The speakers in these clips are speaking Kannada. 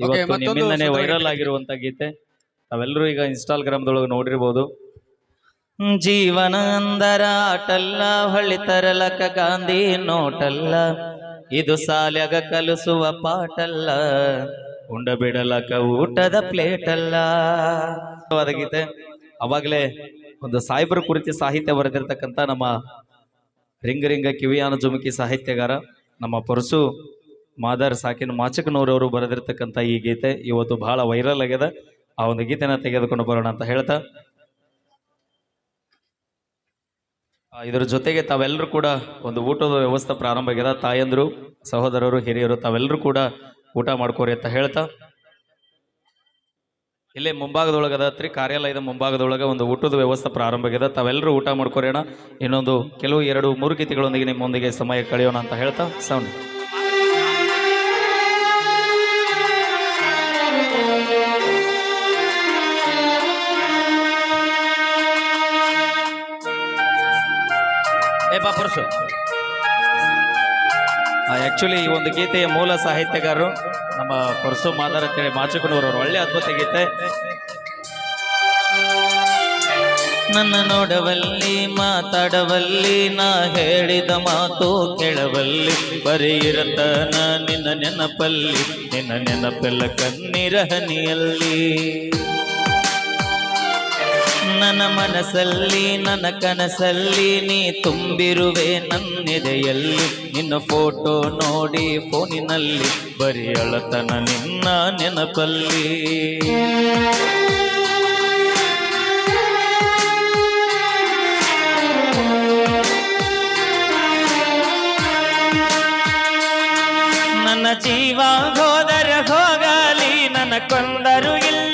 ಇವತ್ತು ನಿಮ್ಮಿಂದನೇ ವೈರಲ್ ಆಗಿರುವಂತ ಗೀತೆ. ನಾವೆಲ್ಲರೂ ಈಗ ಇನ್ಸ್ಟಾಗ್ರಾಮ್ದೊಳಗೆ ನೋಡಿರ್ಬೋದು. ಜೀವನ ಅಂದರ ಆಟಲ್ಲ ಹೊಳ್ಳಿ ತರಲಕ ಗಾಂಧಿ ನೋಟಲ್ಲ. ಇದು ಸಾಲ್ಯಾಗ ಕಲಿಸುವ ಪಾಟಲ್ಲ ಉಂಡ ಬಿಡಲಕ ಊಟದ ಪ್ಲೇಟ್ ಅಲ್ಲ ಗೀತೆ. ಅವಾಗಲೇ ಒಂದು ಸಾಯಿಬರ ಕುರಿತು ಸಾಹಿತ್ಯ ಬರೆದಿರ್ತಕ್ಕಂಥ ನಮ್ಮ ರಿಂಗ ರಿಂಗ ಕಿವಿಯಾನ ಜುಮುಕಿ ಸಾಹಿತ್ಯಗಾರ ನಮ್ಮ ಪರಸು ಮಾದರ್ ಸಾಕಿನ ಮಾಚಕನೂರವರು ಬರೆದಿರ್ತಕ್ಕಂಥ ಈ ಗೀತೆ ಇವತ್ತು ಬಹಳ ವೈರಲ್ ಆಗ್ಯದ ಆ ಒಂದು ಗೀತೆನ ತೆಗೆದುಕೊಂಡು ಬರೋಣ ಅಂತ ಹೇಳ್ತಾ. ಇದರ ಜೊತೆಗೆ ತಾವೆಲ್ಲರೂ ಕೂಡ ಒಂದು ಊಟದ ವ್ಯವಸ್ಥೆ ಪ್ರಾರಂಭ ಆಗ್ಯದ ತಾಯಂದರು, ಸಹೋದರರು, ಹಿರಿಯರು ತಾವೆಲ್ಲರೂ ಕೂಡ ಊಟ ಮಾಡ್ಕೋರಿ ಅಂತ ಹೇಳ್ತಾ. ಇಲ್ಲೇ ಮುಂಭಾಗದೊಳಗದತ್ರಿ ಕಾರ್ಯಾಲಯದ ಮುಂಭಾಗದೊಳಗೆ ಒಂದು ಊಟದ ವ್ಯವಸ್ಥೆ ಪ್ರಾರಂಭ ಆಗ್ಯದ ತಾವೆಲ್ಲರೂ ಊಟ ಮಾಡ್ಕೋರೋಣ ಇನ್ನೊಂದು ಕೆಲವು ಎರಡು ಮೂರು ಗೀತೆಗಳೊಂದಿಗೆ ನಿಮ್ಮೊಂದಿಗೆ ಸಮಯ ಕಳೆಯೋಣ ಅಂತ ಹೇಳ್ತಾ. ಸೌಂಡ್ ಏ ಬಾ ಪರಸು ಈ ಒಂದು ಗೀತೆಯ ಮೂಲ ಸಾಹಿತ್ಯಗಾರರು ನಮ್ಮ ಪರಸು ಮಾದಾರ ಅಂತೇಳಿ ಮಾಚಕನೂರವರು ಒಳ್ಳೆ ಅದ್ಭುತ ಗೀತೆ. ನನ್ನ ನೋಡವಲ್ಲಿ, ಮಾತಾಡವಲ್ಲಿ, ನಾ ಹೇಳಿದ ಮಾತು ಕೇಳವಲ್ಲಿ, ಬರೆಯಿರತ ಇರತನ ನಿನ್ನ ನೆನಪಲ್ಲಿ, ನಿನ್ನ ನೆನಪೆಲ್ಲ ಕನ್ನಿರಹನಿಯಲ್ಲಿ ಹನಿಯಲ್ಲಿ. ನನ್ನ ಮನಸ್ಸಲ್ಲಿ, ನನ್ನ ಕನಸಲ್ಲಿ ನೀ ತುಂಬಿರುವೆ ನನ್ನೆದೆಯಲ್ಲಿ. ನಿನ್ನ ಫೋಟೋ ನೋಡಿ ಫೋನಿನಲ್ಲಿ ಬರಿಯಳತನ ನಿನ್ನ ನೆನಪಲ್ಲಿ. ನನ್ನ ಜೀವ ಹೋದರೆ ಹೋಗಲಿ, ನನ್ನ ಕೊಂದರು ಇಲ್ಲೇ.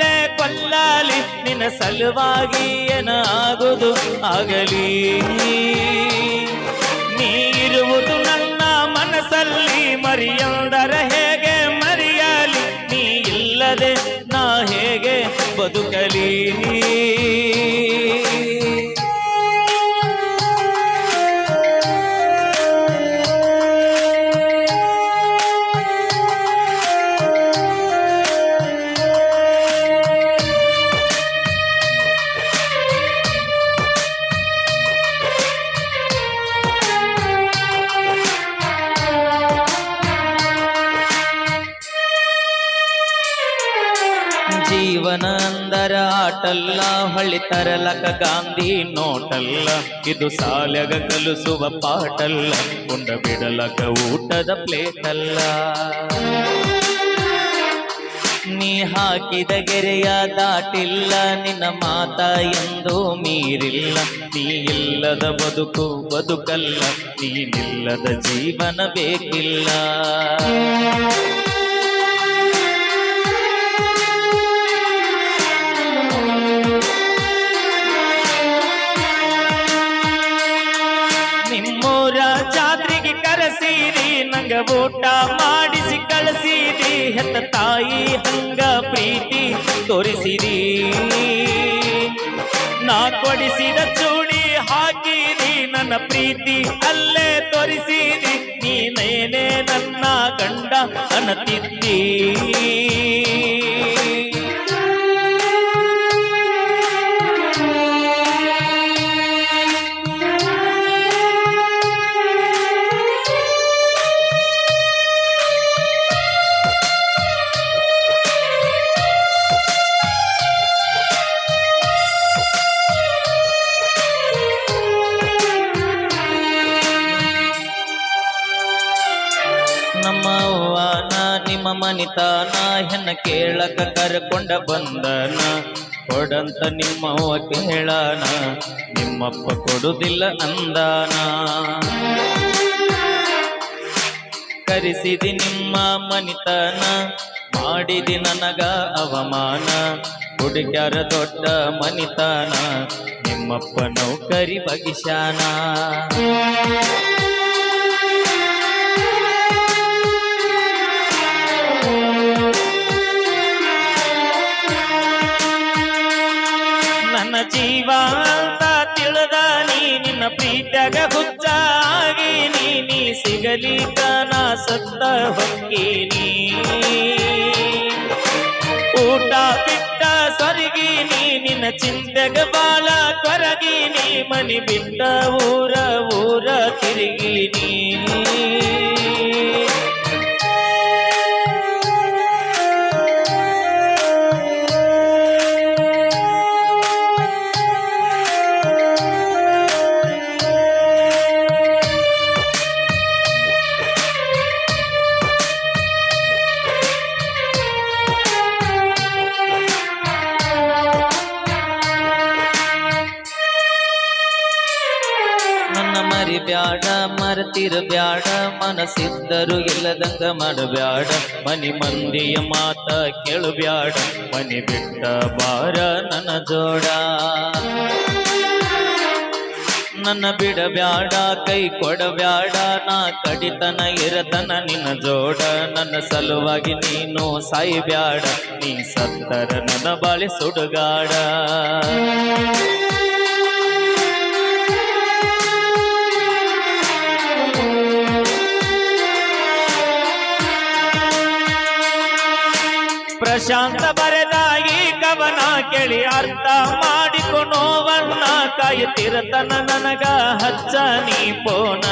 ನಿನ್ನ ಸಲುವಾಗಿ ಏನಾಗುವುದು ಆಗಲಿ? ನೀ ಇರುವುದು ನನ್ನ ಮನಸ್ಸಲ್ಲಿ, ಮರಿಯಂದರ ಹೇಗೆ ಮರೆಯಲಿ? ನೀ ಇಲ್ಲದೆ ನಾ ಹೇಗೆ ಬದುಕಲಿ? ತರಲಕ ಗಾಂಧಿ ನೋಟಲ್ಲ. ಇದು ಸಾಲಗ ಕಲಿಸುವ ಪಾಟಲ್ಲ ಉಂಡ ಬಿಡಲಕ ಊಟದ ಪ್ಲೇಟಲ್ಲ. ನೀ ಹಾಕಿದ ಗೆರೆಯ ದಾಟಿಲ್ಲ. ನಿನ್ನ ಮಾತ ಎಂದು ಮೀರಿಲ್ಲ. ನೀ ಇಲ್ಲದ ಬದುಕು ಬದುಕಲ್ಲ. ನೀನಿಲ್ಲದ ಜೀವನ ಬೇಕಿಲ್ಲ. ಕರೆಸಿರಿ ನಂಗ ಊಟ ಮಾಡಿಸಿ ಕಳಿಸಿರಿ ಹೆತ್ತ ತಾಯಿ ಹಂಗ ಪ್ರೀತಿ ತೋರಿಸಿರಿ ನಾ ಕೊಡಿಸಿದ ಚೂಡಿ ಹಾಕಿರಿ ನನ್ನ ಪ್ರೀತಿ ಅಲ್ಲೇ ತೋರಿಸಿರಿ ನೀನೇನೆ ನನ್ನ ಗಂಡ ಅನ್ನತಿದ್ದಿ. ಮನಿತಾನ ಹೆಣ್ಣ ಕೇಳಕ ಕರ್ಕೊಂಡ ಬಂದನ. ಕೊಡಂತ ನಿಮ್ಮವ ಕೇಳಾನ, ನಿಮ್ಮಪ್ಪ ಕೊಡುದಿಲ್ಲ ಅಂದಾನ. ಕರೆಸಿದಿ ನಿಮ್ಮ ಮನಿತನ, ಮಾಡಿದಿ ನನಗ ಅವಮಾನ. ಹುಡುಗ್ಯಾರ ದೊಡ್ಡ ಮನಿತನ, ನಿಮ್ಮಪ್ಪ ನೌಕರಿ ಬಗಿಶಾನ ಜೀವ ಅಂತ ತಿಳಿದ ನೀ ನಿನ್ನ ಪ್ರೀತ್ಯಾಗ ಹುಚ್ಚಾಗಿ ನೀ ಸಿಗಲಿಕ ನಾ ಸತ್ತ ಹೊಕ್ಕೀನಿ. ಊಟ ಬಿಟ್ಟ ನೀ ನಿನ್ನ ಚಿಂತೆಗ ಬಾಲ ತೊರಗಿನಿ ಮನಿ ಬಿಟ್ಟ ಊರ ಊರ ತಿರುಗೀನಿ. ಬ್ಯಾಡ ಮರತಿರ ಬ್ಯಾಡ ಮನಸಿದ್ದರು ಇಲ್ಲದಂಗ ಮಾಡಬ್ಯಾಡ. ಮನಿ ಮಂದಿಯ ಮಾತ ಕೇಳು ಬ್ಯಾಡ ಮನಿ ಬಿಟ್ಟ ಬಾರ ನನ್ನ ಜೋಡ. ನನ್ನ ಬಿಡಬ್ಯಾಡ, ಕೈ ಕೊಡಬ್ಯಾಡ, ನಾ ಕಡಿತನ ಇರತನ ನಿನ್ನ ಜೋಡ. ನನ್ನ ಸಲುವಾಗಿ ನೀನು ಸಾಯಿಬ್ಯಾಡ, ನೀ ಸತ್ತರ ನನ್ನ ಬಾಳಿ ಸುಡುಗಾಡ. ಪ್ರಶಾಂತ ಬರೆದಾಗಿ ಕವನ ಕೇಳಿ ಅರ್ಥ ಮಾಡಿಕೊ ನೋವನ್ನ ಕಾಯುತ್ತಿರತನ ನನಗ, ಹಚ್ಚ ನೀ ಪೋನ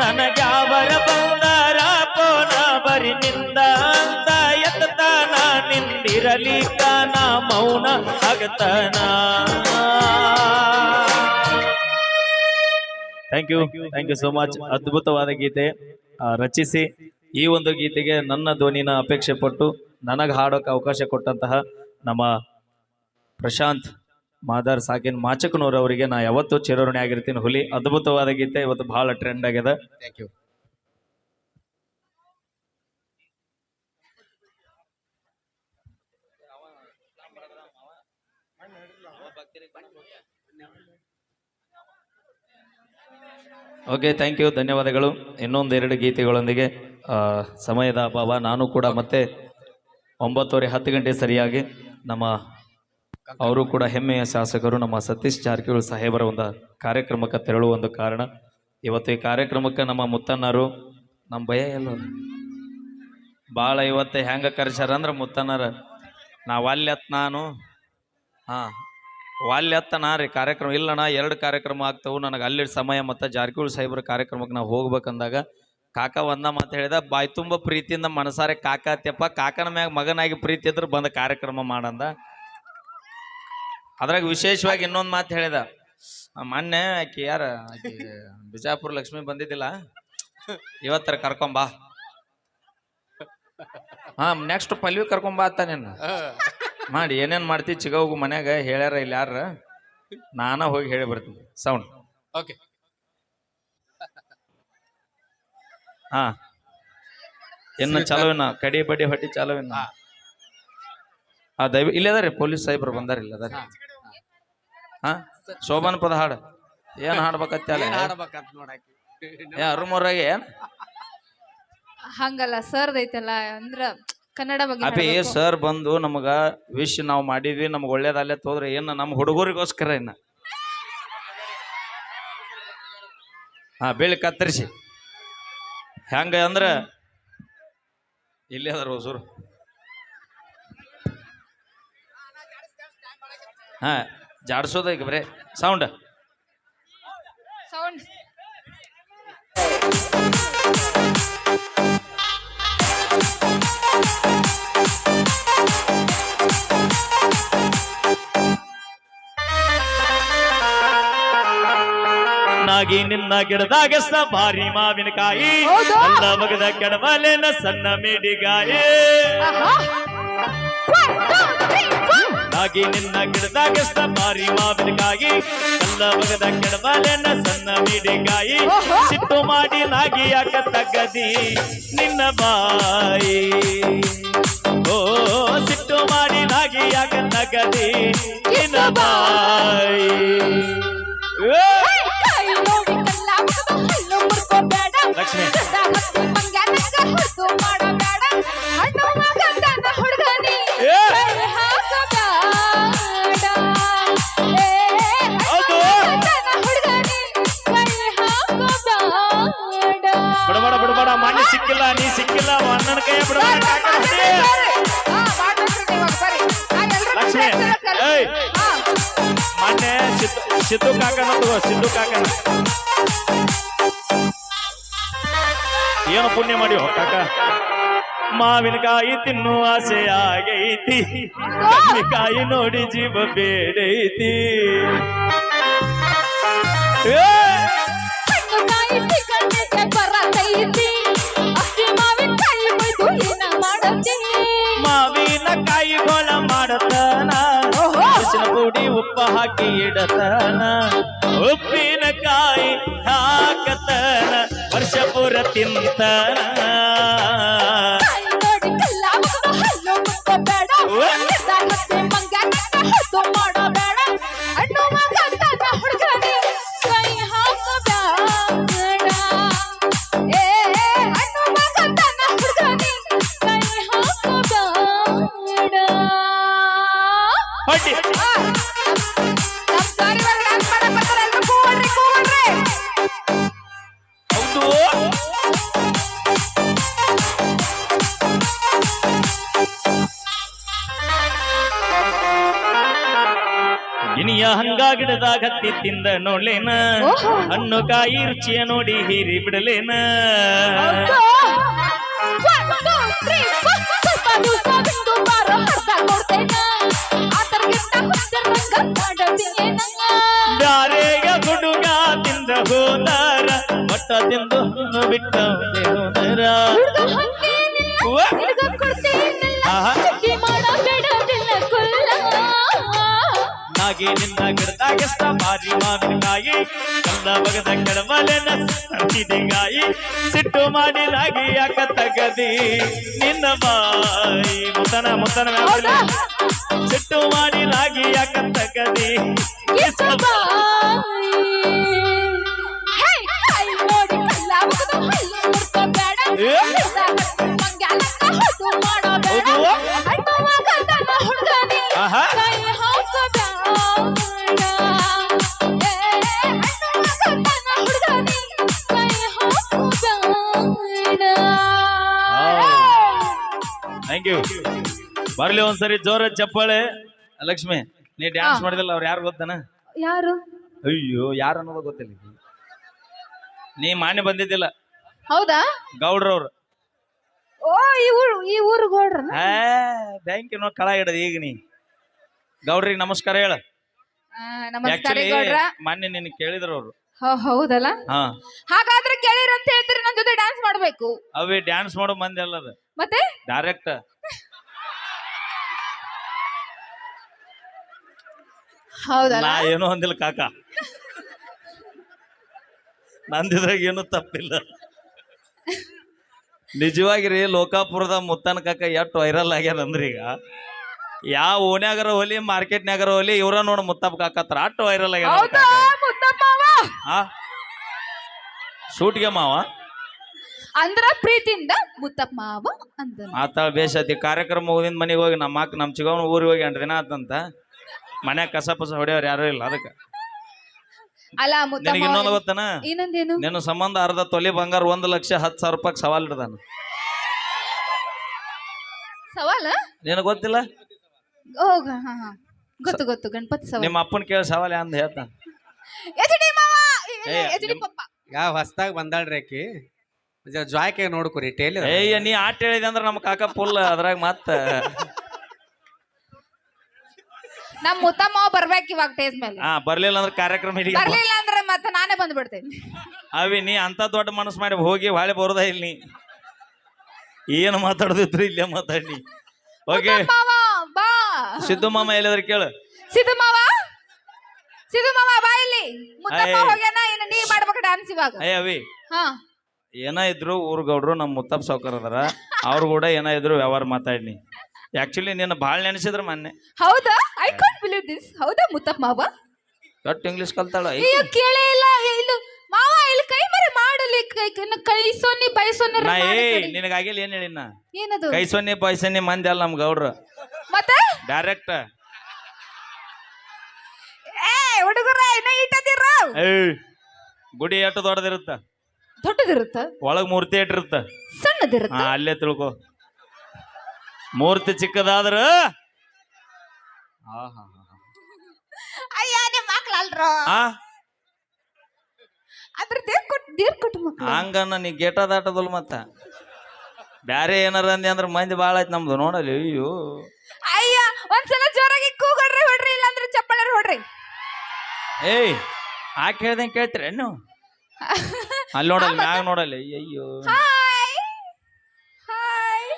ನನಗ್ಯಾವರ ಬಂದಾರ ಪೋನ ಬರಿ ನಿಂದ ಅಂತ ಎತ್ತತನ, ನಿಂದಿರಲಿ ಕಾನ ಮೌನ ಆಗತನ thank you thank you so much ಅದ್ಭುತವಾದ ಗೀತೆ. ರಚಿಸಿ. ಈ ಒಂದು ಗೀತೆಗೆ ನನ್ನ ಧ್ವನಿನ ಅಪೇಕ್ಷೆ ಪಟ್ಟು ನನಗೆ ಹಾಡೋಕೆ ಅವಕಾಶ ಕೊಟ್ಟಂತಹ ನಮ್ಮ ಪ್ರಶಾಂತ್ ಮಾದಾರ್ ಸಾಕಿನ್ ಮಾಚಕನೂರ್ ಅವರಿಗೆ ನಾ ಯಾವತ್ತೂ ಚಿರಋಣಿ ಆಗಿರ್ತೀನಿ. ಹುಲಿ ಅದ್ಭುತವಾದ ಗೀತೆ ಇವತ್ತು ಬಹಳ ಟ್ರೆಂಡ್ ಆಗ್ಯದ. Thank you okay thank you ಧನ್ಯವಾದಗಳು. ಇನ್ನೊಂದು ಎರಡು ಗೀತೆಗಳೊಂದಿಗೆ ಸಮಯದ ಅಭಾವ. ನಾನು ಕೂಡ ಮತ್ತೆ ಒಂಬತ್ತುವರೆ ಹತ್ತು ಗಂಟೆ ಸರಿಯಾಗಿ ನಮ್ಮ ಅವರು ಕೂಡ ಹೆಮ್ಮೆಯ ಶಾಸಕರು, ನಮ್ಮ ಸತೀಶ್ ಜಾರಕಿಹೊಳಿ ಸಾಹೇಬರ ಒಂದು ಕಾರ್ಯಕ್ರಮಕ್ಕೆ ತೆರಳುವ ಒಂದು ಕಾರಣ. ಇವತ್ತು ಈ ಕಾರ್ಯಕ್ರಮಕ್ಕೆ ನಮ್ಮ ಮುತ್ತನ್ನರು ನಮ್ಮ ಭಯ ಎಲ್ಲ ಭಾಳ ಇವತ್ತು ಹೆಂಗೆ ಕರೆಸ್ಯಾರ ಅಂದ್ರೆ ಮುತ್ತನ್ನರ ನಾ ವಾಲ್ಯತ್ ನಾನು. ಹಾಂ ವಾಲ್ಯತ್ತ ನಾ ರೀ, ಕಾರ್ಯಕ್ರಮ. ಇಲ್ಲಣ್ಣ, ಎರಡು ಕಾರ್ಯಕ್ರಮ ಆಗ್ತವೆ. ನನಗೆ ಅಲ್ಲಿ ಸಮಯ ಮತ್ತು ಜಾರಕಿಹೊಳಿ ಸಾಹೇಬರ ಕಾರ್ಯಕ್ರಮಕ್ಕೆ ನಾವು ಹೋಗ್ಬೇಕಂದಾಗ ಕಾಕ ಒಂದ ಮಾತು ಹೇಳಿದ ಬಾಯ್ ತುಂಬ ಪ್ರೀತಿಯಿಂದ ಮನಸಾರೆ ಕಾಕ ಅತ್ಯಪ್ಪ ಕಾಕನ ಮ್ಯಾಗ ಮಗನಾಗಿ ಪ್ರೀತಿ ಇದ್ರೆ ಬಂದ ಕಾರ್ಯಕ್ರಮ ಮಾಡಂದ. ಅದ್ರಾಗ ವಿಶೇಷವಾಗಿ ಇನ್ನೊಂದು ಮಾತು ಹೇಳಿದ ಮೊನ್ನೆ ಆಕಿ ಯಾರ ಆಕಿ ಬಿಜಾಪುರ ಲಕ್ಷ್ಮಿ ಬಂದಿದ್ದಿಲ್ಲ ಇವತ್ತರ ಕರ್ಕೊಂಬಾ ಹಾ ನೆಕ್ಸ್ಟ್ ಪಲ್ವಿ ಕರ್ಕೊಂಬಾ ಅತ್ತ ನಿನ್ನ. ಮಾಡಿ ಏನೇನ್ ಮಾಡ್ತಿ ಚಿಗೋಗು ಮನ್ಯಾಗ ಹೇಳ್ಯಾರ ಇಲ್ಲ ಯಾರ ನಾನ ಹೋಗಿ ಹೇಳಿ ಬರ್ತೀನಿ ಸೌಂಡ್ ಓಕೆ ಹಾ. ಇನ್ನು ಚಲೋವಿನ? ಕಡಿ ಬಡಿ ಹೊಟ್ಟಿ ಚಲೋವಿನ? ಹಾ. ಆ ದಯವಿ ಇಲ್ಲೇ ಅದಾರಿ ಪೊಲೀಸ್ ಸಾಹೇಬ್ರು ಬಂದಾರ ಇಲ್ಲ ಅದಾರಿ ಹಾ? ಶೋಭಾನ್ ಪದ ಹಾಡು. ಏನ್ ಹಾಡ್ಬೇಕತ್ತ ಅರುಮೂರಾಗೆ ಏನ್ ಹಂಗಲ್ಲ ಸರ್ ಐತಲ್ಲ ಅಂದ್ರ ಕನ್ನಡ ಬಗ್ಗೆ ಅಪಿ. ಸರ್ ಬಂದು ನಮಗ ವಿಶ್ ನಾವು ಮಾಡಿದ್ವಿ ನಮ್ಗೆ ಒಳ್ಳೇದಲ್ಲೇ ತೋದ್ರೆ ಏನು ನಮ್ಮ ಹುಡುಗರಿಗೋಸ್ಕರ ಇನ್ನ? ಹಾ ಬೆಳಿ ಕತ್ತರಿಸಿ. ಹೆಂಗ ಅಂದ್ರ? ಇಲ್ಲಿ ಅದಾರ ಹೊಸರು. ಹಾ ಜಾಡ್ಸೋದ ಈಗ ಬರೇ. ಸೌಂಡ್ ಸೌಂಡ್ ನಾಗಿ ನಿನ್ನ ಗಿಡದಾಗ ಸಾರಿ ಮಾವಿನಕಾಯಿ ಅಲ್ಲ ಮಗದ ಕೆಡವಲೇನ ಸಣ್ಣ ಮೇಡಿಗಾಯಿ. ನಾಗಿ ನಿನ್ನ ಗಿಡದಾಗ ಬಾರಿ ಮಾವಿನಕಾಯಿ ಅಲ್ಲ ಮಗದ ಕೆಡವಲೇನ ಸಣ್ಣ ಮೇಡಿಗಾಯಿ. ಸಿಟ್ಟು ಮಾಡಿ ನಾಗಿ ಯಾಕ ತಗದಿ ನಿನ್ನ ಬಾಯಿ. ಓ ಸಿಟ್ಟು ಮಾಡಿ ನಾಗಿ ಯಾಕ ತಗದಿ ನಿನ್ನ ಬಾಯಿ. ಬಿಡಬೇಡ ಬಿಡಬೇಡ ಮಣ್ಣು ಸಿಕ್ಕಿಲ್ಲ ನೀ ಸಿಕ್ಕಿಲ್ಲ ಅಣ್ಣನ ಕೈ ಬಿಡಬೇಡ ಲಕ್ಷ್ಮಿ ಸಿದ್ದು ಸಿದ್ದು ಕಾಕನ ತಗೋ ಸಿದ್ದು ಕಾಕನ. ಏನು ಪುಣ್ಯ ಮಾಡಿ ಹೊಟ್ಟಾಕ ಮಾವಿನಕಾಯಿ ತಿನ್ನುವ ಆಸೆ ಆಗೈತಿ. ಕಾಯಿ ನೋಡಿ ಜೀವ ಬೇಡೈತಿ. ಏ! ಕಾಯಿ ಗೋಳ ಮಾಡತನ. ಪುಡಿ ಉಪ್ಪ ಹಾಕಿ ಇಡತನ. ಉಪ್ಪಿನಕಾಯಿ ಹಾಕತನ. ವರ್ಷ ಪುರ ಗಿಡದಾಗ ಹತ್ತಿ ತಿಂದ ನೋಡ್ಲೇನ. ಹಣ್ಣು ಕಾಯಿ ರುಚಿಯ ನೋಡಿ ಹೀರಿ ಬಿಡಲೇನ? ಹುಚ್ಚರಂಗ ಹುಡುಗ ತಿಂದ ಹೋದಾರ ಮಟ್ಟ ತಿಂದು ಹಣ್ಣು ಬಿಟ್ಟ ಹೋದರ ನಾಗಿ ನಿನ್ನ ಗಿಡದಾಗೆಷ್ಟ ಮಾರಿ ಮಾವಿನಕಾಯಿ ಕಲ್ಲ ಬಗದ ಕೆಡಮಲೆನ ಸಂತಿದೆಗಾಯಿ ಸಿಟ್ಟು ಮಾಡಿ ಲಾಗಿ ಯಾಕ ತಗದಿ? ನಿನ್ನ ಬಾಯಿ ಮುತನ ಮುತನ? ಸಿಟ್ಟು ಮಾಡಿ ಲಾಗಿ ಯಾಕ ತಗದಿ? ಕಿಸ ಥ್ಯಾಂಕ್ ಯು ಬರ್ಲಿ ಒಂದ್ಸರಿ ಜೋರ ಚಪ್ಪಾಳೆ. ಲಕ್ಷ್ಮಿ ನೀ ಡ್ಯಾನ್ಸ್. ಮಾಡಿದಿಲ್ಲ ಅವ್ರು ಯಾರು ಗೊತ್ತಾನ? ಯಾರು? ಅಯ್ಯೋ ಯಾರು ಅನ್ನೋದು ಗೊತ್ತಿಲ್ಲ ನೀ ಮಾನ್ಯ ಬಂದಿದ್ದಿಲ್ಲ. ಹೌದಾ? ಗೌಡ್ರವ್ರು. ಓ ಈ ಊರು ಈ ಊರು ಗೌಡ್ರ ಆ ಬ್ಯಾಂಕ್ ಏನೋ ಕಳ ಹಿಡದ ಈಗ ನೀ. ಗೌಡ್ರಿಗೆ ನಮಸ್ಕಾರ ಹೇಳ. ನಮಸ್ಕಾರ ನಿನ್ ಗೌಡ್ರ. ಮೊನ್ನೆ ನಿನ್ನ ಕೇಳಿದ್ರು ಅವ್ರು. ಹೌದಲ್ಲ? ಹಾಗಾದ್ರೆ ಕೇಳಿರ ಅಂತ ಹೇಳ್ತೀರಿ ನನ್ನ ಜೊತೆ ಡ್ಯಾನ್ಸ್ ಮಾಡ್ಬೇಕು. ಅವೇ ಡ್ಯಾನ್ಸ್ ಮಾಡೋ ಮಂದಿ ಅಲ್ಲದ ಮತ್ತೆ? ಡೈರೆಕ್ಟ್ ಹೌದಲ್ಲ? ನಾ ಏನೋ ಹೊಂದಿಲ್ಲ ಕಾಕ. ನಂದಿದ್ರಾಗ ಏನು ತಪ್ಪಿಲ್ಲ. ನಿಜವಾಗಿ ರೀ ಲೋಕಾಪುರದ ಮುತ್ತಾನ ಕಾಕ ಎಷ್ಟು ವೈರಲ್ ಆಗ್ಯದ ಅಂದ್ರೆ ಈಗ. ಯಾವ ಓಣ್ಯಾಗಾರ ಹೋಲಿ ಮಾರ್ಕೆಟ್ನ್ಯಾಗರ ಹೋಲಿ ಇವ್ರ ನೋಡ ಮುತ್ತಪ್ಪ ಕಾಕತ್ರ ಅಷ್ಟು ವೈರಲ್ ಆಗ್ಯಾರ ಅವ್ರ ಹೌದಾ ಕಾಕ. ಮುತ್ತಮ್ಮವ ಆ? ಶೂಟ್ಗೆ ಮಾವ? ಅಂದ್ರ ಪ್ರೀತಿಯಿಂದ ಮುತ್ತಪ್ಪ ಮಾವ ಅಂದ ಆತಾಳ ಬೇಷತಿ ಕಾರ್ಯಕ್ರಮ ಮುಗಿದಿಂದ ಮನೆಗೆ ಹೋಗಿ ನಮ್ಮ ಅಕ್ಕ ನಮ್ಮ ಚಿಗವನ ಊರಿಗೆ ಹೋಗಿ ಎಂಟು ದಿನ ಆತಂತ. ಮನ್ಯಾಗ ಕಸ ಪಸ ಹೊಡೆಯವ್ರು ಯಾರು ಇಲ್ಲ ಅದಕ್ಕೆ. ಅಲ್ಲ ನಿನಗೆ ಇನ್ನೊಂದು ಮುತ್ತಮ್ಮ ಗೊತ್ತನ? ಇನ್ನೊಂದೇನು? ನಿನ್ನ ಸಂಬಂಧ ಅರ್ಧ ತೊಲಿ ಬಂಗಾರ ಒಂದು ಲಕ್ಷ ಹತ್ತು ಸಾವಿರ ರೂಪಾಯಿ ಸವಾಲ್ ಇಡ್ದಾನ. ಸವಾಲ? ನಿನಗೆ ಗೊತ್ತಿಲ್ಲ? ಹೋಗ ಹಾ ಹಾ. ಗೊತ್ತು ಗೊತ್ತು ಗಣಪತಿ ಸವಾಲ. ನಿಮ್ಮ ಅಪ್ಪನ ಕೇಳಿ ಸವಾಲ್ ಅಂತ ಹೇಳ್ತಾನ. ಎಚ್ ಡಿ ಮಾವ ಏ, ಎಚ್ ಡಿ ನಿಮ್- ಪಪ್ಪ. ಯಾವ ಹೊಸ್ದಾಗ ಬಂದಾಳ್ರಿ ಆಕಿ ಜಾಯ್ಕೆ ನೋಡ್ಕೊರಿ ಟೇಲಿ ಏಯ್ಯ ನೀ ಆಟ ಹೇಳಿದೆ ಅಂದ್ರೆ ನಮ್ಮ ಕಾಕ ಫುಲ್ ಅದ್ರಾಗ ಮತ್ತ. ನಮ್ ಮುತ್ತಮ್ಮ ಬರ್ಬೇಕು ಇವಾಗ ಟೇಸ್ ಮೇಲೆ. ಹಾ ಬರ್ಲಿಲ್ಲ ಅಂದ್ರೆ ಕಾರ್ಯಕ್ರಮ ಇಲ್ಲಿ ಬರ್ಲಿಲ್ಲ ಅಂದ್ರೆ ಮತ್ತೆ ನಾನೇ ಬಂದ್ಬಿಡ್ತೇನೆ. ಅವಿ ನೀ ಅಂತ ದೊಡ್ಡ ಮನಸ್ಸು ಮಾಡಿ ಹೋಗಿ ಹೊಳೆ ಬರೋದ ಇಲ್ಲ ನೀ. ಏನು ಮಾತಾಡೋದಿದ್ರು ಇಲ್ಲೇ ಮಾತಾಡಿ. ಓಕೆ ಮಾವ ಬಾ. ಸಿದ್ದು ಮಾಮ ಎಲ್ಲಿದ್ರೆ ಕೇಳು. ಸಿದ್ದು ಮಾವ? ಸಿದ್ದು ಮಾವ ಬಾ ಇಲ್ಲಿ. ಹೋಗ್ಯಾನ ಇನ್ನು ನೀ ಮಾಡ್ಬೇಕು ಡ್ಯಾನ್ಸ್ ಇವಾಗ. ಅಯ್ಯ ಅವಿ. ಹಾ. ಏನ ಇದ್ರು ಊರ್ ಗೌಡ್ರು ನಮ್ಮ ಮುತ್ತಪ್ಪ ಸಾವ್ಕಾರ ಅದರ. ಅವ್ರು ಕೂಡ ಏನ ಇದ್ರು ವ್ಯವಹಾರ ಮಾತಾಡ್ನಿ. ಆಕ್ಚುಲಿ ನಿನ್ನ ಭಾಳ ನೆನೆಸಿದ್ರು ಮೊನ್ನೆ. ಹೌದಾ? ಬಿಲೀವ್ ದಿಸ್ ಹೌದಾ ಮುತ್ತಪ್ಪ ಮಾವ? ಎಷ್ಟು ಇಂಗ್ಲಿಷ್ ಕಲ್ತಾಳ. ಅಯ್ಯೋ ಕೇಳೇ ಇಲ್ಲ. ಇದು ಮಾವ ಇಲ್ಲಿ ಕೈ ಮರೆ ಮಾಡಲಿ. ಕೈ ಕೈ- ಕೈ ಸೊನ್ನಿ ಬೈ ಸೊನ್ನಿ ನಾ ಏ ನಿನಗಾಗಿಲ್ಲ ಏನ್ ಹೇಳಿನ? ಏನದು? ಕೈ ಸೊನ್ನೆ ಪೈಸನ್ನಿ ಮಂದಿ ಅಲ್ಲ ನಮ್ ಗೌಡ್ರು. ಮತ್ತೆ? ಡೈರೆಕ್ಟ್ ಏ ಹುಡುಗರ ಇನ್ನ ಇಟ್ಟದಿರ. ಏ ಗುಡಿ ಎಷ್ಟು ದೊಡ್ಡದಿರುತ್ತ? ದೊಡ್ಡದಿರುತ್ತ? ಒಳಗ್ ಮೂರ್ತಿ ಇಟ್ಟಿರುತ್ತ ಸಣ್ಣದಿರುತ್ತ? ಹಾ ಅಲ್ಲೇ ತಿಳ್ಕೊ. ಮೂರ್ತಿ ಚಿಕ್ಕದಾದ್ರ ಅಯ್ಯ ನಿಮ್ಮ ಮಕ್ಳು ಅಲ್ರ? ಆ? ಅದ್ರ ದೇರ್ ಕೊಟ್ ಕೊಟ್ಟು ಮಕ್ಳು. ಹಂಗನ್ನ ನೀ ಗೇಟ ದಾಟದಲ್ ಮತ್ತ? ಬ್ಯಾರೆ ಏನಾರ ಅಂದಿ ಅಂದ್ರ ಮಂದಿ ಭಾಳ ಆಯ್ತು ನಮ್ದು ನೋಡಲಿ ಅಯ್ಯೋ. ಅಯ್ಯ ಒಂದ್ಸಲ ಜೋರಾಗಿ ಕೂಗಡ್ರಿ ಹೊಡ್ರಿ ಇಲ್ಲಾಂದ್ರೆ ಚಪ್ಪಳ ಹೊಡ್ರಿ. ಏಯ್ ಆ ಕೇಳ್ದಂಗ್ ಕೇಳ್ತೀರ ನೀವು ಅಲ್ಲಿ ನೋಡಲ್ಲ ಮ್ಯಾಗ ನೋಡಲ್ಲ ಅಯ್ಯೋ ಹಾಯ್ ಹಾಯ್.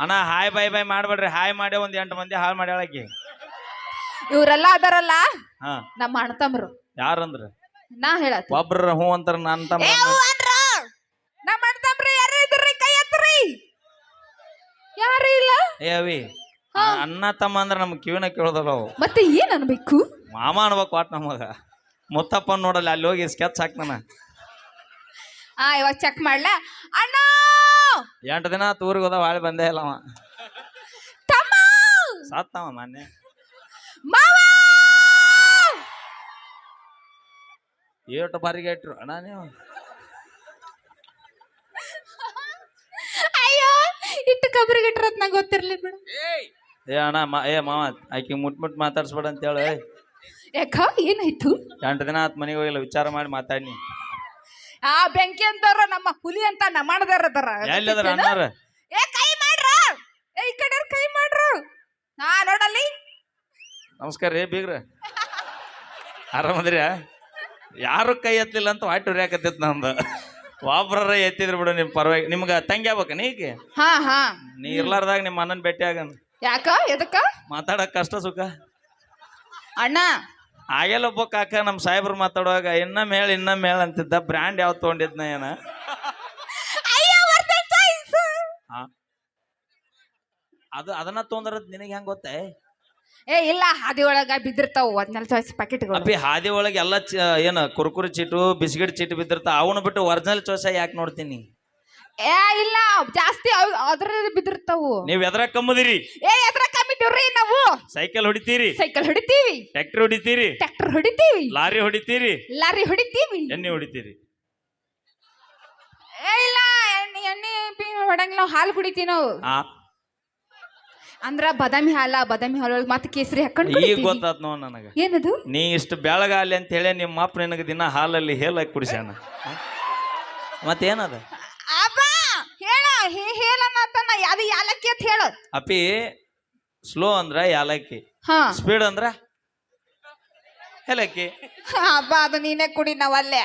ಅಣ್ಣ ಹಾಯ್ ಬಾಯ್ ಬಾಯ್ ಮಾಡ್ಬೇಡ್ರಿ ಹಾಯ್ ಮಾಡಿ ಒಂದ್ ಎಂಟು ಮಂದಿ ಹಾಳು ಮಾಡ್ಯಾಳಕಿ. ಇವ್ರೆಲ್ಲ ಅದಾರಲ್ಲ? ಹಾ. ನಮ್ಮ ಅಣ್ಣತಮ್ರು ಯಾರಂದ್ರ? ನಾ ಹೇಳತ್ ಒಬ್ರ ಹ್ಞೂ ಅಂತಾರ ನನ್ನ ತಮ್ಮ. ನಮ್ಮ ಅಣ್ಣತಮ್ರು ಯಾರು ಇದ್ರಿ? ಕೈ ಎತ್ತರಿ. ಯಾರು ಇಲ್ಲ? ಏ ಅವಿ ಅಣ್ಣ ತಮ್ಮ ಅಂದ್ರ ನಮ್ ಕಿವಿನ ಕೇಳೋದಲ್ಲ ಅವು. ಮತ್ತೆ ಏನ್ ಅನ್ಬೇಕು? ಮಾಮ ಅನ್ಬೇಕು ಒಟ್ ನಮಗ. ಮುತ್ತಪ್ಪ ನೋಡಲ್ಲ ಅಲ್ಲಿ ಹೋಗಿ ಸ್ಕೆಚ್ ಹಾಕ್ತಾನ. ಆ ಇವಾಗ ಚೆಕ್ ಮಾಡ್ಲಾ? ಅಣ್ಣ! ಎಂಟು ದಿನ ತೂರಿಗೆ ಹೋದ ಹಾಳೆ ಬಂದೇ ಇಲ್ಲ ಅವ. ತಮ್ಮ! ಸಾತ್ತವ ಮೊನ್ನೆ ಮಾವ ಏಟು ಬಾರಿಗೆ ಇಟ್ರು. ಅಣ್ಣ ನೀವು? ಅಯ್ಯೋ ಇಟ್ಟು ಕಬ್ರಿಗೆ ಇಟ್ಟಿರೋದ್ ನಂಗೆ ಗೊತ್ತಿರ್ಲಿ ಬಿಡು. ಏ ಅಣ್ಣ ಮಾ ಏ ಮಾವ ಆಕಿ ಮುಟ್ ಮುಟ್ ಮಾತಾಡ್ಸ್ಬೇಡ ಅಂತ ಹೇಳು ಯಾಕ? ಏನಾಯ್ತು? ಎಂಟು ದಿನ ಆತ್ ಮನೆಗೆ ಹೋಗಿಲ್ಲ ವಿಚಾರ ಮಾಡಿ ಮಾತಾಡ್ನಿ. ಆ ಬೆಂಕಿ ಅಂತಾರ ನಮ್ಮ ಹುಲಿ ಅಂತ ನಮ್ಮ ಅಣ್ಣದಾರ ಅದಾರ ಎಲ್ಲಿದಾರ ಅಣ್ಣಾರ ಏ ಕೈ ಮಾಡ್ರ. ಏ ಈ ಕಡೆ ಕೈ ಮಾಡ್ರು. ಹಾ ನೋಡಲ್ಲಿ. ನಮಸ್ಕಾರ ರೀ ಬೀಗ್ರ. ಆರಾಮದ್ರಿ ಯಾರು ಕೈ ಎತ್ತಲಿಲ್ಲ ಅಂತ ವಾಟ್ ಉರಿಯಾಕತ್ತಿತ್ತು ನಂದು ವಾಬ್ರರ ಎತ್ತಿದ್ರು ಬಿಡು ನಿಮ್ ಪರವಾಗಿ. ನಿಮ್ಗೆ ತಂಗಿ ಆಗ್ಬೇಕ ನೀಗೆ ಹಾ ಹಾ. ನೀ ಇರ್ಲಾರ್ದಾಗ ನಿಮ್ಮ ಅಣ್ಣನ ಭೇಟಿ ಆಗನ್. ಯಾಕ ಎದಕ್ಕ? ಮಾತಾಡಕ್ ಕಷ್ಟ ಸುಖ? ಅಣ್ಣ. ಆಗೆಲ್ಲ ಒಬ್ಬ ಕಾಕ ನಮ್ಮ ಸಾಹೇಬ್ರು ಮಾತಾಡುವಾಗ ಇನ್ನ ಮೇಳ ಇನ್ನ ಮೇಳ ಅಂತಿದ್ದ ಬ್ರ್ಯಾಂಡ್ ಯಾವ್ದು ತಗೊಂಡಿದ್ನ ಏನ? ಹಾ. ಅದು ಅದನ್ನ ತೊಂದ್ರದ್ ನಿನಗೆ ಹೆಂಗ್ ಗೊತ್ತೇ? ಏ ಇಲ್ಲ ಹಾದಿ ಒಳಗ ಬಿದ್ದಿರ್ತಾವ ಹದಿನಾಲ್ಕು ಚಾಯ್ಸ್ ಪ್ಯಾಕೆಟ್ಗಳು ಅಪ್ಪಿ ಹಾದಿ ಒಳಗೆ ಎಲ್ಲ ಚ ಏನ ಕುರ್ಕುರಿ ಚೀಟು ಬಿಸ್ಕಿಟ್ ಚೀಟು ಬಿದ್ದಿರ್ತಾವ ಅವನು ಬಿಟ್ಟು ಒರಿಜಿನಲ್ ಚಾಯ್ಸ್ ಯಾಕೆ ನೋಡ್ತೀನಿ? ಏ ಇಲ್ಲ ಜಾಸ್ತಿ ಅವ್- ಅದ್ರ ಬಿದ್ದಿರ್ತಾವು. ನೀವ್ ಎದ್ರ ಕಮ್ಮದಿರಿ? ಏ ಎದ್ರ ಕಮ್ಮಿಟ್ಟಿವ್ರಿ ನಾವು? ಸೈಕಲ್ ಹೊಡಿತೀರಿ? ಸೈಕಲ್ ಹೊಡಿತೀವಿ. ಟ್ರ್ಯಾಕ್ಟರ್ ಹೊಡಿತೀರಿ? ಟ್ರ್ಯಾಕ್ಟರ್ ಹೊಡಿತೀವಿ. ಲಾರಿ ಹೊಡಿತೀರಿ? ಲಾರಿ ಹೊಡಿತೀವಿ. ಎಣ್ಣೆ ಹೊಡಿತೀರಿ? ಏ ಇಲ್ಲ ಎಣ್ಣೆ ಎಣ್ಣೆ ಪಿ ಹೊಡಂಗಿಲ್ಲ ನಾವು ಹಾಲು ಕುಡಿತೀವಿ ನಾವು ಆ. ಅಂದ್ರ ಬಾದಾಮಿ ಹಾಲ ಬಾದಾಮಿ ಹಾಲೊಳಗೆ ಮತ್ತೆ ಕೇಸರಿ ಹಾಕೊಂಡು ಈಗ ಕುಡಿತೀವಿ. ಗೊತ್ತಾತ್ ನೋಡ್ ನನಗ. ಏನದು? ನೀ ಇಷ್ಟು ಬೆಳಗಾಲಿ ಅಂತ ಹೇಳಿ ನಿಮ್ಮ ಅಪ್ಪ ನಿನಗೆ ದಿನ ಹಾಲಲ್ಲಿ ಹೇಲಾಗಿ ಕುಡಿಸ್ಯಾನ. ಮತ್ತೇನದ? ಅಬ್ಬ! ಹೇಳ ಹೇ ಹೇಳನ್ನತನ ಅದು ಯಾಲಕ್ಕಿ ಅಂತ ಹೇಳು. ಅಪ್ಪಿ ಸ್ಲೋ ಅಂದ್ರ ಯಾಲಕ್ಕಿ. ಹಾ. ಸ್ಪೀಡ್ ಅಂದ್ರ ಹೇಲಕ್ಕಿ ಅಬ್ಬ ಅದು ನೀನೇ ಕುಡಿ ನಾವಲ್ಲೇ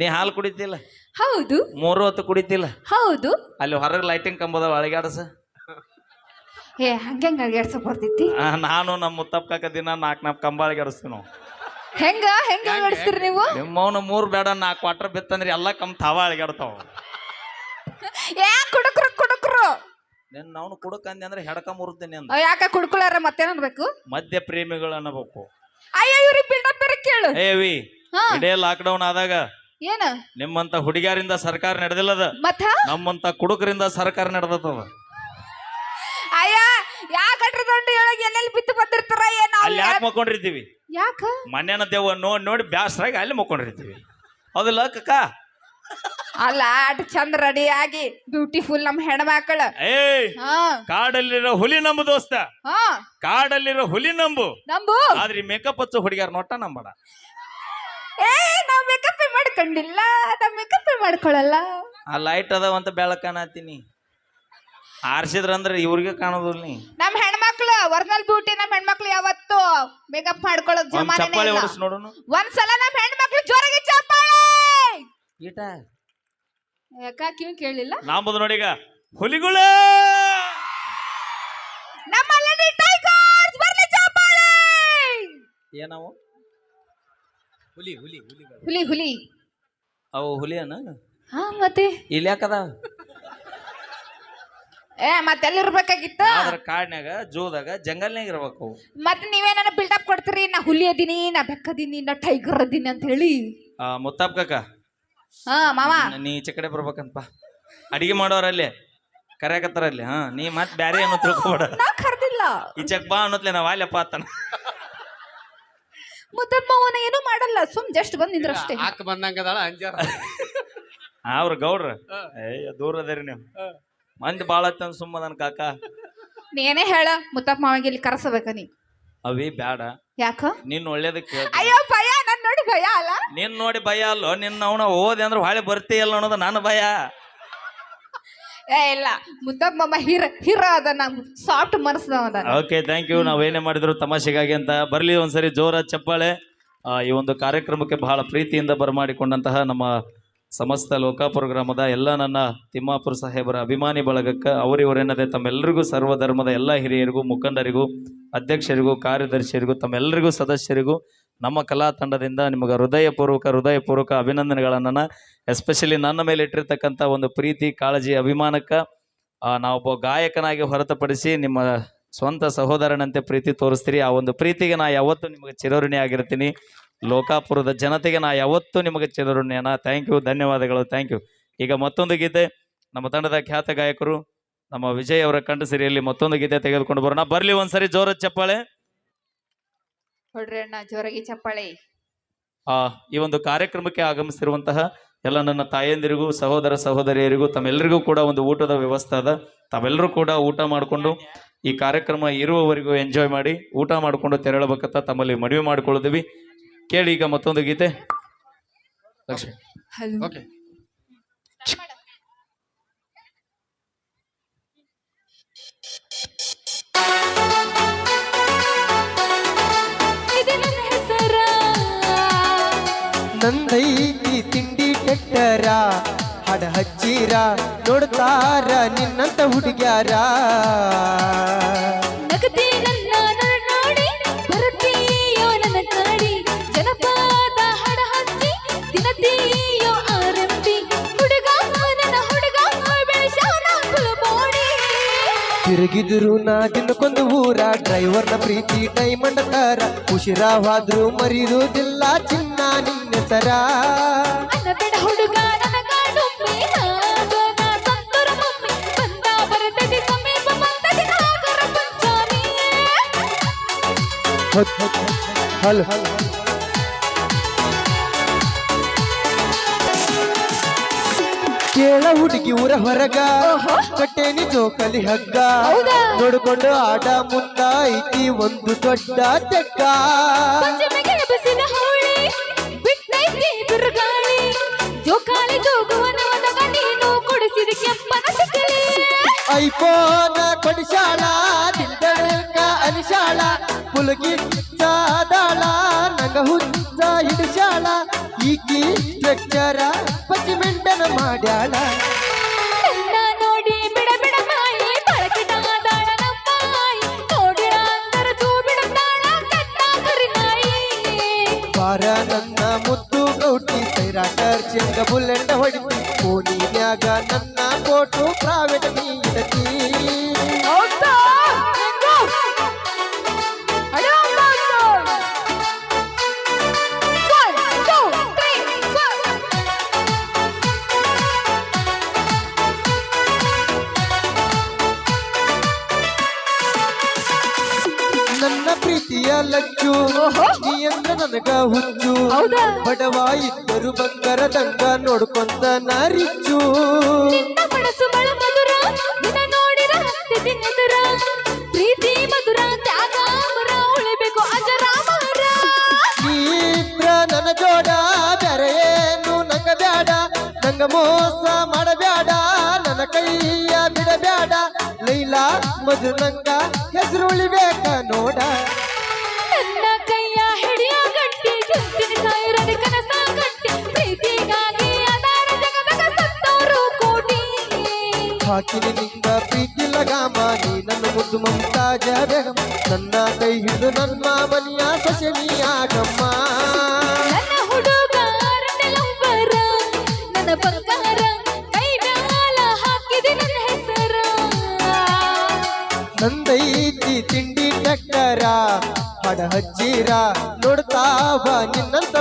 ನೀ ಹಾಲು ಕುಡಿತಿಲ್ಲ? ಹೌದು. ಮೂರು ಹೊತ್ತು ಕುಡಿತಿಲ್ಲ? ಹೌದು. ಅಲ್ಲಿ ಹೊರಗೆ ಲೈಟಿಂಗ್ ಕಂಬದ ಒಳಗಾಡಸ ಏ ಹಂಗೆ ಅಡ್ಗೆಡ್ಸಕ್ ಬರ್ತೈತಿ ಆ, ನಾನು ನಮ್ಮ ಮುತ್ತಪ್ಪ ಕಾಕ ದಿನ ನಾಲ್ಕು ನಾಲ್ಕು ಕಂಬಾಳಿಗೆ ಅಳಗಾಡಿಸ್ತೀವಿ ನಾವು. ಹೆಂಗ ಹೆಂಗ ಅಡ್ಗೆಡ್ಸ್ತೀರಿ ನೀವು? ನಿಮ್ಮವನು ಮೂರು ಬೇಡ ನಾಲ್ಕು ಕ್ವಾಟ್ರ್ ಬಿತ್ತಂದ್ರೆ ಎಲ್ಲ ಕಮ್ ತಾವ ಅಳಗಾಡ್ತಾವ ಏ ಕುಡುಕ್ರು ಕುಡುಕ್ರು. ನಿನ್ನ ಅವನು ಕುಡುಕಂದೆ ಅಂದ್ರೆ ಹೆಡಕ ಮುರುತ್ತೇನೆ ಅಂದ. ಯಾಕೆ ಕುಡ್ಕೊಳಾರ ಮತ್ತೇನನ್ಬೇಕು ಮದ್ಯ ಪ್ರೇಮಿಗಳು ಅನ್ನಬೇಕು ಅಯ್ಯೋ ಇವ್ರಿಗೆ ಬಿಲ್ಡಪ್ ಬೇರೆ ಕೇಳು. ಏವಿ ಹಾ. ಇಡೇ ಲಾಕ್ಡೌನ್ ಆದಾಗ ಏನ? ನಿಮ್ಮಂತ ಹುಡುಗಿಯರಿಂದ ಸರ್ಕಾರ ನಡೆದಿಲ್ಲದ? ಮತ್ತ? ನಮ್ಮಂತ ಕುಡುಕರಿಂದ ಸರ್ಕಾರ ನಡೆದದ ಅಯ್ಯ ಯಾ ಕಟ್ರ ದೊಡ್ಡ ಒಳಗೆ ಎಲ್ಲೆಲ್ಲಿ ಬಿತ್ತು ಬಂದಿರ್ತಾರ ಏನ ಅಲ್ಲಿ ಯಾಕೆ ಮಕ್ಕೊಂಡಿರ್ತೀವಿ? ಯಾಕ? ಮನ್ಯಾನ ದೇವ ನೋಡಿ ನೋಡಿ ಬ್ಯಾಸ್ರಾಗಿ ಅಲ್ಲಿ ಮಕ್ಕೊಂಡಿರ್ತೀವಿ. ಹೌದಿಲ್ಲ ಕಕ್ಕ ಅಲ್ಲ ಅಟ್ ಚಂದ ರೆಡಿ ಆಗಿ ಬ್ಯೂಟಿಫುಲ್ ನಮ್ ಹೆಣ್ಮಕ್ಳು. ಏ ಹಾ. ಕಾಡಲ್ಲಿರೋ ಹುಲಿ ನಂಬು ದೋಸ್ತ. ಹಾ. ಕಾಡಲ್ಲಿರೋ ಹುಲಿ ನಂಬು. ನಂಬು. ಆದ್ರೆ ಮೇಕಪ್ ಹಚ್ಚು ಹುಡುಗಿಯರ್ ನೋಟ ನಂಬಡ. ಏ ನಾವ್ ಮೇಕಪ್ ಮಾಡ್ಕೊಂಡಿಲ್ಲ ನಾವ್ ಮೇಕಪ್ ಮಾಡ್ಕೊಳಲ್ಲ. ಆ ಲೈಟ್ ಅದಾವ ಅಂತ ಆರ್ಸಿದ್ರಂದ್ರೆ ಇವ್ರಿಗೆ ಕಾಣೋದಿಲ್ಲ ನಮ್ ಹೆಣ್ಮಕ್ಳು ಒರಿಜಿನಲ್ ಬ್ಯೂಟಿ ನಮ್ ಹೆಣ್ಮಕ್ಳು ಯಾವತ್ತು ಮೇಕಪ್ ಮಾಡ್ಕೊಳ್ಳೋದು ಜಮಾನೆ ಚಪ್ಪಾಳಿ ಹೊಡಿಸ್ ಒಂದ್ಸಲ ನಮ್ ಹೆಣ್ಮಕ್ಳು ಜೋರಾಗಿ ಚಪ್ಪಾಳೆ! ಈಟ. ಯಾಕ ಕಿವಿ ಕೇಳಿಲ್ಲ? ನಾಂಬುದು ನೋಡೀಗ ಹುಲಿಗಳು! ನಮ್ಮ ಲೇಡಿ ಟೈಗರ್ಸ್ ಬರ್ಲಿ ಚಪ್ಪಾಳೆ! ಏನವು? ಹುಲಿ ಹುಲಿ ಹುಲಿಗಳು. ಹುಲಿ ಹುಲಿ. ಅವು ಹುಲಿಯನ? ಹಾ ಮತ್ತೆ? ಇಲ್ಲಿ ಯಾಕದಾವ? ಏ ಮತ್ತೆಲ್ಲಿರ್ಬೇಕಾಗಿತ್ತು ಅದ್ರ ಕಾಡ್ನ್ಯಾಗ ಜೋದಾಗ ಜಂಗಲ್ನ್ಯಾಗ ಇರ್ಬೇಕು ಅವು. ಮತ್ತೆ ನೀವೇನ ಬಿಲ್ಡಪ್ ಕೊಡ್ತೀರಿ? ನಾ ಹುಲಿ ಅದೀನಿ ನಾ ಬೆಕ್ಕದೀನಿ ನಾ ಟೈಗರ್ ಅದೀನಿ ಅಂತ ಹೇಳಿ. ಆ, ಮುತ್ತಪ್ಪ ಕಾಕ. ಹಾ ಮಾವ. ನೀ ಈಚೆ ಕಡೆ ಬರ್ಬೇಕಂತಪ್ಪ ಅಡಿಗೆ ಮಾಡೋರಲ್ಲಿ ಕರೆಯಕತ್ತಾರಲ್ಲಿ ಹಾ ನೀ ಮತ್ ಬ್ಯಾರೆ ಏನೋ ತಿಳ್ಕೊಬೇಡ. ನಾ ಕರ್ದಿಲ್ಲ. ಈಚೆಕ್ ಬಾ ಅನ್ನೋತ್ಲೆ ನಾವ್ ಅಲ್ಲಪ್ಪ ಆತನ. ಮುದ್ದಪ್ಪ ಅವನ ಏನೂ ಮಾಡಲ್ಲ ಸುಮ್ ಜಸ್ಟ್ ಬಂದ್ ನಿಂದ್ರಷ್ಟೇ ಹಾಕ ಬಂದಂಗದಾಳ ಅಂಜಾರ. ಅವ್ರ ಗೌಡ್ರ. ಏ ಏಯ್ ದೂರ ಅದರಿ ನೀವು. ಮಂದಿ ಬಾಳ ಸುಮ್ಮ ನನ್ ಕಾಕ. ನೀನೇ ಹೇಳ ಮುತ್ತಪ್ಪ ಮಾವಿಗೆ ಇಲ್ಲಿ ಕರೆಸಬೇಕ ನೀ. ಅವಿ ಬ್ಯಾಡ. ಯಾಕ? ನಿನ್ನ ಒಳ್ಳೇದಕ್ಕೆ ಕೇಳ್ತೀನಿ ಅಯ್ಯೋ ಭಯ? ನನ್ ನೋಡಿ ಭಯ ಅಲ್ಲ? ನಿನ್ ನೋಡಿ ಭಯ ಅಲ್ಲ? ನಿನ್ನ ಅವನ ಓದಿ ಅಂದ್ರೆ ಹೊಳೆ ಬರ್ತೀಯಲ್ಲ ಅನ್ನೋದು ನನ್ನ ಭಯ. ಏ ಇಲ್ಲ. ಮಾಮ ಹಿರ ಹಿರ ಅದ ನಮ್ ಸಾಫ್ಟ್ ಮನಸ್ಸದವ ಅದ ಓಕೆ ಥ್ಯಾಂಕ್ ಯು ನಾವೇನೇ ಮಾಡಿದ್ರು ತಮಾಷೆಗಾಗಿ ಅಂತ. ಬರಲಿ ಒಂದ್ಸರಿ ಜೋರ ಚಪ್ಪಾಳೆ. ಆ, ಈ ಒಂದು ಕಾರ್ಯಕ್ರಮಕ್ಕೆ ಬಹಳ ಪ್ರೀತಿಯಿಂದ ಬರಮಾಡಿಕೊಂಡಂತಹ ನಮ್ಮ ಸಮಸ್ತ ಲೋಕಾಪುರ ಗ್ರಾಮದ ಎಲ್ಲ ನನ್ನ ತಿಮ್ಮಾಪುರ ಸಾಹೇಬರ ಅಭಿಮಾನಿ ಬಳಗಕ್ಕೆ ಅವರಿವರೆನ್ನದೆ ತಮ್ಮೆಲ್ಲರಿಗೂ ಸರ್ವಧರ್ಮದ ಎಲ್ಲ ಹಿರಿಯರಿಗೂ, ಮುಖಂಡರಿಗೂ, ಅಧ್ಯಕ್ಷರಿಗೂ, ಕಾರ್ಯದರ್ಶಿಯರಿಗೂ ತಮ್ಮೆಲ್ಲರಿಗೂ ಸದಸ್ಯರಿಗೂ ನಮ್ಮ ಕಲಾ ತಂಡದಿಂದ ನಿಮಗೆ ಹೃದಯಪೂರ್ವಕ ಹೃದಯಪೂರ್ವಕ ಅಭಿನಂದನೆಗಳನ್ನು ಎಸ್ಪೆಷಲಿ ನನ್ನ ಮೇಲೆ ಇಟ್ಟಿರ್ತಕ್ಕಂಥ ಒಂದು ಪ್ರೀತಿ, ಕಾಳಜಿ, ಅಭಿಮಾನಕ್ಕೆ ನಾವೊಬ್ಬ ಗಾಯಕನಾಗಿ ಹೊರತುಪಡಿಸಿ ನಿಮ್ಮ ಸ್ವಂತ ಸಹೋದರನಂತೆ ಪ್ರೀತಿ ತೋರಿಸ್ತೀರಿ. ಆ ಒಂದು ಪ್ರೀತಿಗೆ ನಾ ಯಾವತ್ತೂ ನಿಮಗೆ ಚಿರೋರಣಿ ಆಗಿರ್ತೀನಿ ಲೋಕಾಪುರದ ಜನತೆಗೆ ನಾ ಯಾವತ್ತೂ ನಿಮಗೆ ಚಿರಋಣ್ಯನ. ಥ್ಯಾಂಕ್ ಯು ಧನ್ಯವಾದಗಳು. ಥ್ಯಾಂಕ್ ಯು ಈಗ ಮತ್ತೊಂದು ಗೀತೆ. ನಮ್ಮ ತಂಡದ ಖ್ಯಾತ ಗಾಯಕರು ನಮ್ಮ ವಿಜಯ್ ಅವರ ಕಂಠ ಸಿರಿಯಲ್ಲಿ ಮತ್ತೊಂದು ಗೀತೆ ತೆಗೆದುಕೊಂಡು ಬರೋಣ. ಬರ್ಲಿ ಒಂದ್ಸರಿ ಜೋರ ಚಪ್ಪಾಳೆ. ಹೊಡ್ರಿ ಅಣ್ಣ ಜೋರಾಗಿ ಚಪ್ಪಾಳೆ. ಆ ಈ ಒಂದು ಕಾರ್ಯಕ್ರಮಕ್ಕೆ ಆಗಮಿಸಿರುವಂತಹ ಎಲ್ಲ ನನ್ನ ತಾಯಂದಿರಿಗೂ ಸಹೋದರ ಸಹೋದರಿಯರಿಗೂ ತಮ್ಮೆಲ್ಲರಿಗೂ ಕೂಡ ಒಂದು ಊಟದ ವ್ಯವಸ್ಥೆ ಅದ. ತಾವೆಲ್ಲರೂ ಕೂಡ ಊಟ ಮಾಡಿಕೊಂಡು ಈ ಕಾರ್ಯಕ್ರಮ ಇರುವವರೆಗೂ ಎಂಜಾಯ್ ಮಾಡಿ ಊಟ ಮಾಡಿಕೊಂಡು ತೆರಳಬೇಕಂತ ತಮ್ಮಲ್ಲಿ ಮನವಿ ಮಾಡಿಕೊಳ್ಳುತ್ತೀವಿ. ಕೇಳಿ ಈಗ ಮತ್ತೊಂದು ಗೀತೆ. ಲಕ್ಷ್ಮಿ ಹಲೋ. ಓಕೆ. ನಂದೈತಿ ತಿಂಡಿ ಕೆಟ್ಟರ. ಹಡ ಹಚ್ಚಿರ ನೋಡ್ತಾರ ನಿನ್ನಂತ ಹುಡುಗ್ಯಾರ. ತಿರುಗಿದ್ರು ನಾ ದಿನಕ್ಕೊಂದು ಊರ. ಡ್ರೈವರ್ನ ಪ್ರೀತಿ ಡೈಮಂಡ್ ತರ. ಉಸಿರಾವಾದ್ರು ಮರಿರುವುದಿಲ್ಲ ಚಿನ್ನ ನಿನ್ನೆಸರ ಹಲ್ ಹುಡುಗ ಕೇಳ ಹುಡುಗಿ ಊರ ಹೊರಗ. ಕಟ್ಟೇನಿ ಜೋಕಲಿ ಹಗ್ಗ. ನೋಡಿಕೊಂಡು ಆಟ ಮುಂದ ಐತಿ ಒಂದು ದೊಡ್ಡ ತೆಕ್ಕ ಐಫೋನ ಕೊಡಿಸಾಳ ದಿಲ್ದಳಕ ಅನಿಸಾಳ ಪುಲಗಿ ಚಾದಾಳ ನಂಗ ಹುಚ್ಚ ಹಿಡಿಸಾಳ. ಈಕಿ ಸ್ಟ್ರಕ್ಚರ ಮಾಡ್ಯಾಳ ನನ್ನ ನೋಡಿ ಬಿಡ ಬಿಡ ಮಾಯಿ ಬಳಕಿಟಾದಾಳ ನಮ್ಮಾಯಿ ನೋಡಿರ ಅಂದರ ಜೂ ಬಿಡುತ್ತಾಳ ಕಟ್ಟ ಕರಿನಾಯಿ ಬಾರ ನನ್ನ ಮುದ್ದು ಗೌಟಿ ಸೈರಾಟರ್ ಚೆಂಗ ಬುಲ್ಲೆಂಡ ಹೊಡಿತಿ. ಫೋನಿನ್ಯಾಗ ನನ್ನ ನಂಗ ಮೋಸ ಮಾಡಬೇಡ ನನ್ನ ಕೈಯ ಬಿಡಬೇಡ ಲೈಲಾ ಮಧು ನಂಗ ಹೆಸರು ಉಳಿಬೇಕ ನೋಡ. ನನ್ನ ಕೈಯ ಹಿಡಿಯ ಗಟ್ಟಿ ಗೆಲ್ತೀನಿ ಸಾವಿರದ ಕನಸ ಗಟ್ಟಿ. ಪ್ರೀತಿಗಾಗಿ ಅದಾರ ಜಗದಗ ಸತ್ತೋರು ಕೋಟಿ. ಹಾಕಿನಿ ನಿಂಗ ಪ್ರೀತಿ ಲಗಾಮ ನೀ ನನ್ನ ಮುದ್ದು ಮಮತಾಜ ನನ್ನ ಕೈ ಹಿಡಿದು ನನ್ನ ಮನೆಯ ಸೊಸೆನಿಯಾಗಮ್ಮ. ನನ್ನ ನನ್ನ ನೋಡ್ತಾವ ನಿನ್ನಂತ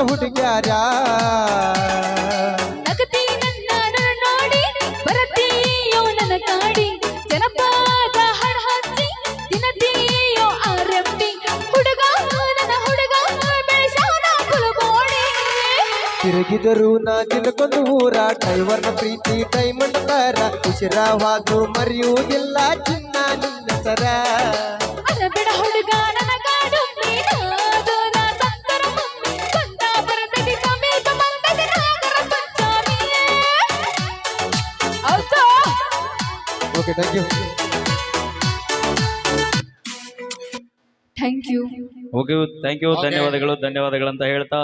ಕುಲಬೋಡಿ ತಿರುಗಿದರು ನಾ ತಿಳ್ಕೊಂಡು ಊರ ಡ್ರೈವರ್ನ ಪ್ರೀತಿ ಡೈಮಂಡ್ ತರ. ಉಸಿರವಾದು ಮರೆಯುವುದಿಲ್ಲ ಚಿನ್ನ ನಿನ್ನ ಸರ. ಬಿಡ ಹುಡುಗ okay thank you thank you okay thank you ಧನ್ಯವಾದಗಳು. ಧನ್ಯವಾದಗಳು ಅಂತ ಹೇಳ್ತಾ.